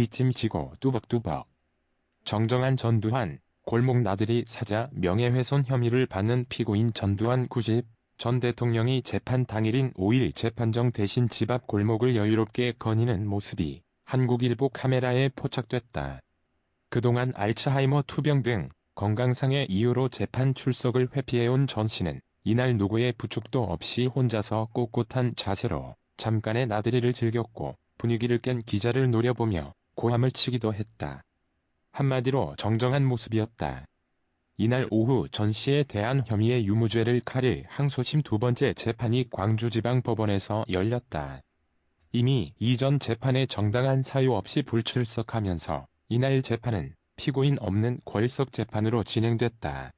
뒷짐지고 뚜벅뚜벅. 정정한 전두환, 골목 나들이 사자 명예훼손 혐의를 받는 피고인 전두환 90, 전 대통령이 재판 당일인 5일 재판정 대신 집 앞 골목을 여유롭게 거니는 모습이 한국일보 카메라에 포착됐다. 그동안 알츠하이머 투병 등 건강상의 이유로 재판 출석을 회피해온 전 씨는 이날 누구의 부축도 없이 혼자서 꼿꼿한 자세로 잠깐의 나들이를 즐겼고 분위기를 깬 기자를 노려보며 고함을 치기도 했다. 한마디로 정정한 모습이었다. 이날 오후 전 씨에 대한 혐의의 유무죄를 가릴 항소심 두 번째 재판이 광주지방법원에서 열렸다. 이미 이전 재판에 정당한 사유 없이 불출석하면서 이날 재판은 피고인 없는 궐석 재판으로 진행됐다.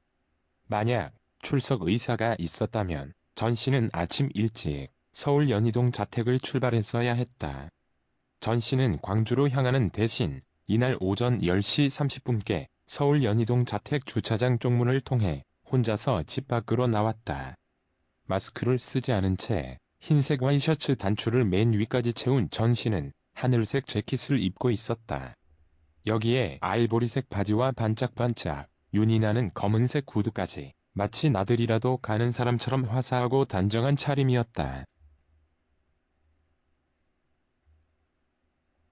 만약 출석 의사가 있었다면 전 씨는 아침 일찍 서울 연희동 자택을 출발했어야 했다. 전 씨는 광주로 향하는 대신 이날 오전 10시 30분께 서울 연희동 자택 주차장 쪽문을 통해 혼자서 집 밖으로 나왔다. 마스크를 쓰지 않은 채 흰색 와이셔츠 단추를 맨 위까지 채운 전 씨는 하늘색 재킷을 입고 있었다. 여기에 아이보리색 바지와 반짝반짝 윤이 나는 검은색 구두까지 마치 나들이라도 가는 사람처럼 화사하고 단정한 차림이었다.